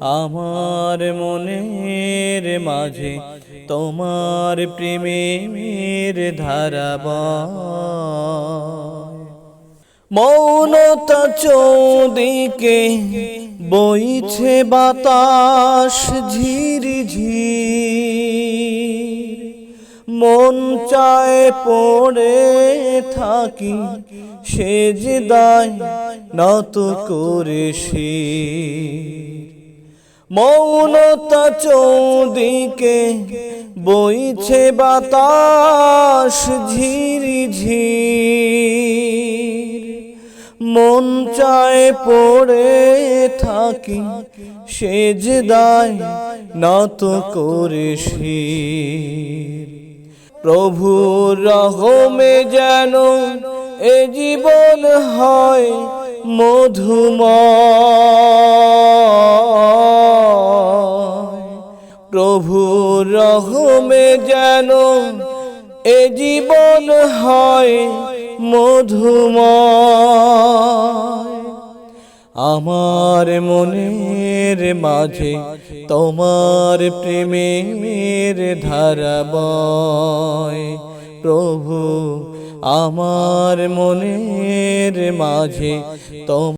আমার মনের মাঝে তোমার প্রেমের ধারা বয়। মৌনতা চৌদিকে বইছে বাতাস ঝির মন চায় পড়ে থাকি সেজদায় নত করে শির। মৌনতা চৌদিকে বইছে বাতাস ঝিরি ঝির। মন চায় পড়ে থাকি সেজ দায় নত করে শির। প্রভুর রহমে যেন এ জীবন হয় মধুময়। প্রভুর রহমে যেন এ জীবন হয় মধুময়। আমার মনের মাঝে তোমার প্রেমের ধারা বয় প্রভু, আমার মনের মাঝে তোমার